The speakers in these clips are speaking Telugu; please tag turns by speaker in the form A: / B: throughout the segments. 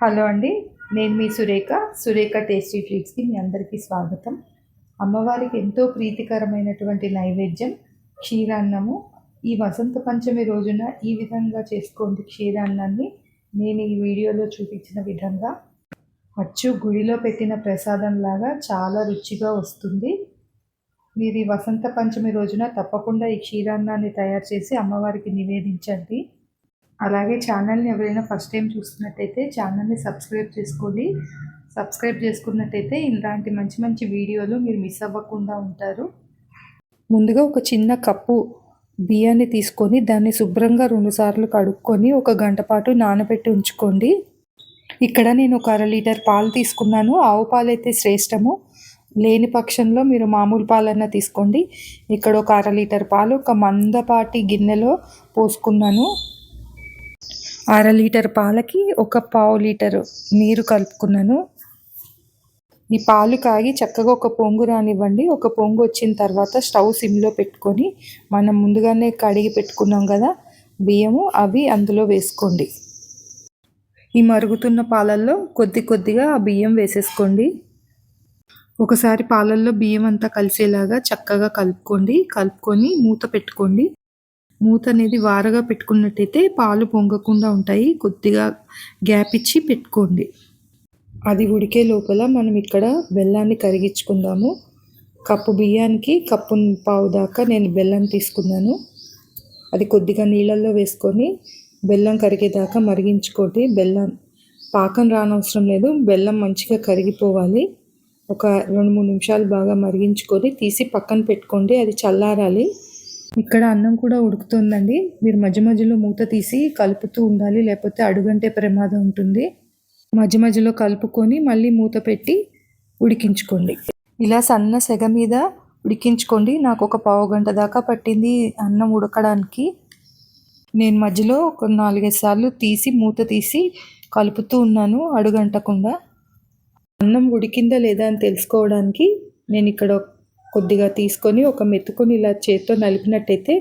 A: హలో అండి నేను మీ సురేఖ సురేఖ టేస్టీ ట్రీట్స్కి మీ అందరికీ స్వాగతం. అమ్మవారికి ఎంతో ప్రీతికరమైనటువంటి నైవేద్యం క్షీరాన్నము. ఈ వసంత పంచమి రోజున ఈ విధంగా చేసుకోండి క్షీరాన్నాన్ని. నేను ఈ వీడియోలో చూపించిన విధంగా అచ్చు గుడిలో పెట్టిన ప్రసాదం లాగా చాలా రుచిగా వస్తుంది. మీరు ఈ వసంత పంచమి రోజున తప్పకుండా ఈ క్షీరాన్నాన్ని తయారు చేసి అమ్మవారికి నివేదించండి. అలాగే ఛానల్ని ఎవరైనా ఫస్ట్ టైం చూస్తున్నట్టయితే ఛానల్ని సబ్స్క్రైబ్ చేసుకోండి. సబ్స్క్రైబ్ చేసుకున్నట్టయితే ఇలాంటి మంచి మంచి వీడియోలు మీరు మిస్ అవ్వకుండా ఉంటారు. ముందుగా ఒక చిన్న కప్పు బియ్యాన్ని తీసుకొని దాన్ని శుభ్రంగా రెండుసార్లు కడుక్కొని ఒక గంట పాటు నానబెట్టి ఉంచుకోండి. ఇక్కడ నేను ఒక అర లీటర్ పాలు తీసుకున్నాను. ఆవు పాలు అయితే శ్రేష్టము. లేని పక్షంలో మీరు మామూలు పాలన్నా తీసుకోండి. ఇక్కడ ఒక అర లీటర్ పాలు ఒక మందపాటి గిన్నెలో పోసుకున్నాను. అర లీటర్ పాలకి ఒక పావు లీటర్ నీరు కలుపుకున్నాను. ఈ పాలు కాగి చక్కగా ఒక పొంగు రానివ్వండి. ఒక పొంగు వచ్చిన తర్వాత స్టవ్ సిమ్లో పెట్టుకొని మనం ముందుగానే కడిగి పెట్టుకున్నాం కదా బియ్యము అవి అందులో వేసుకోండి. ఈ మరుగుతున్న పాలల్లో కొద్ది కొద్దిగా ఆ బియ్యం వేసేసుకోండి. ఒకసారి పాలల్లో బియ్యం అంతా కలిసేలాగా చక్కగా కలుపుకోండి. కలుపుకొని మూత పెట్టుకోండి. మూత అనేది వారగా పెట్టుకున్నట్టయితే పాలు పొంగకుండా ఉంటాయి. కొద్దిగా గ్యాప్ ఇచ్చి పెట్టుకోండి. అది ఉడికే లోపల మనం ఇక్కడ బెల్లాన్ని కరిగించుకుందాము. కప్పు బియ్యానికి కప్పు పావు దాకా నేను బెల్లం తీసుకున్నాను. అది కొద్దిగా నీళ్ళల్లో వేసుకొని బెల్లం కరిగేదాకా మరిగించుకోండి. బెల్లం పాకం రానవసరం లేదు. బెల్లం మంచిగా కరిగిపోవాలి. ఒక రెండు మూడు నిమిషాలు బాగా మరిగించుకొని తీసి పక్కన పెట్టుకోండి. అది చల్లారాలి. ఇక్కడ అన్నం కూడా ఉడుకుతుందండి. మీరు మధ్య మధ్యలో మూత తీసి కలుపుతూ ఉండాలి లేకపోతే అడుగంటే ప్రమాదం ఉంటుంది. మధ్య మధ్యలో కలుపుకొని మళ్ళీ మూత పెట్టి ఉడికించుకోండి. ఇలా సన్న సెగ మీద ఉడికించుకోండి. నాకు ఒక పావు గంట దాకా పట్టింది అన్నం ఉడకడానికి. నేను మధ్యలో ఒక నాలుగైదు సార్లు తీసి మూత తీసి కలుపుతూ ఉన్నాను అడుగంటకుండా. అన్నం ఉడికిందా లేదా అని తెలుసుకోవడానికి నేను ఇక్కడ కొద్దిగా తీసుకొని ఒక మెత్తుకొని ఇలా చేత్తో నలిపినట్టయితే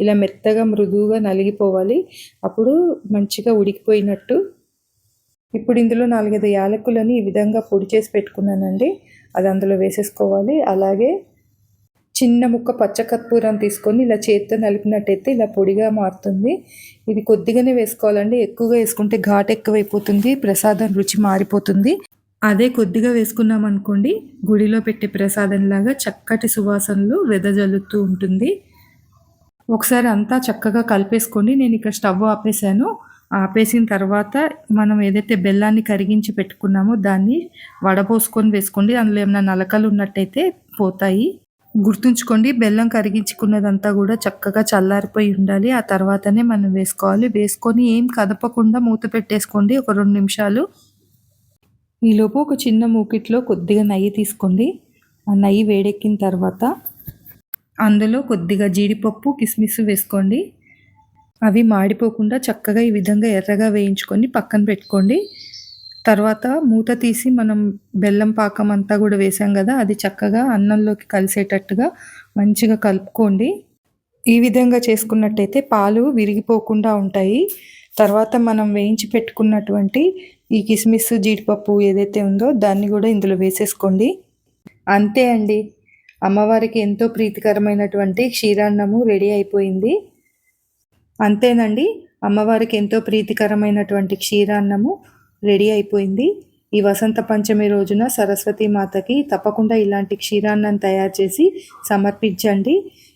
A: ఇలా మెత్తగా మృదువుగా నలిగిపోవాలి. అప్పుడు మంచిగా ఉడికిపోయినట్టు. ఇప్పుడు ఇందులో నాలుగైదు యాలకులని ఈ విధంగా పొడి చేసి పెట్టుకున్నానండి. అది అందులో వేసేసుకోవాలి. అలాగే చిన్న ముక్క పచ్చకర్పూరం తీసుకొని ఇలా చేత్తో నలిపినట్టయితే ఇలా పొడిగా మారుతుంది. ఇది కొద్దిగానే వేసుకోవాలండి. ఎక్కువగా వేసుకుంటే ఘాట్ ఎక్కువైపోతుంది. ప్రసాదం రుచి మారిపోతుంది. అదే కొద్దిగా వేసుకున్నాం అనుకోండి గుడిలో పెట్టే ప్రసాదంలాగా చక్కటి సువాసనలు వెదజల్లుతూ ఉంటుంది. ఒకసారి అంతా చక్కగా కలిపేసుకోండి నేను ఇక్కడ స్టవ్ ఆపేసాను ఆపేసిన తర్వాత మనం ఏదైతే బెల్లాన్ని కరిగించి పెట్టుకున్నామో దాన్ని వడపోసుకొని వేసుకోండి. అందులో ఏమైనా నలకలు ఉన్నట్టయితే పోతాయి. గుర్తుంచుకోండి బెల్లం కరిగించుకున్నదంతా కూడా చక్కగా చల్లారిపోయి ఉండాలి. ఆ తర్వాతనే మనం వేసుకోవాలి. వేసుకొని ఏం కదపకుండా మూత పెట్టేసుకోండి. ఒక రెండు నిమిషాలు ఈలోపు ఒక చిన్న మూకిట్లో కొద్దిగా నెయ్యి తీసుకోండి ఆ నెయ్యి వేడెక్కిన తర్వాత అందులో కొద్దిగా జీడిపప్పు కిస్మిస్ వేసుకోండి. అవి మాడిపోకుండా చక్కగా ఈ విధంగా ఎర్రగా వేయించుకొని పక్కన పెట్టుకోండి. తర్వాత మూత తీసి మనం బెల్లం పాకం అంతా కూడా వేసాం కదా అది చక్కగా అన్నంలోకి కలిసేటట్టుగా మంచిగా కలుపుకోండి. ఈ విధంగా చేసుకున్నట్టయితే పాలు విరిగిపోకుండా ఉంటాయి. తర్వాత మనం వేయించి పెట్టుకున్నటువంటి ఈ కిస్మిస్ జీడిపప్పు ఏదైతే ఉందో దాన్ని కూడా ఇందులో వేసేసుకోండి. అంతే అండి. అమ్మవారికి ఎంతో ప్రీతికరమైనటువంటి క్షీరాన్నము రెడీ అయిపోయింది. అంతేనండి. అమ్మవారికి ఎంతో ప్రీతికరమైనటువంటి క్షీరాన్నము రెడీ అయిపోయింది. ఈ వసంత పంచమి రోజున సరస్వతి మాతకి తప్పకుండా ఇలాంటి క్షీరాన్నం తయారు చేసి సమర్పించండి.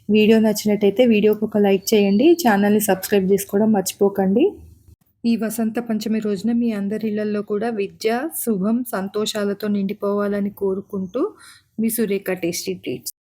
A: వీడియో నచ్చినట్టయితే వీడియోకి ఒక లైక్ చేయండి. ఛానల్ని సబ్స్క్రైబ్ చేసుకోవడం మర్చిపోకండి. ఈ వసంత పంచమి రోజున మీ అందరిళ్ళలో కూడా విద్య శుభం సంతోషాలతో నిండిపోవాలని కోరుకుంటూ మీ సురేఖ టేస్టీ ట్రీట్స్.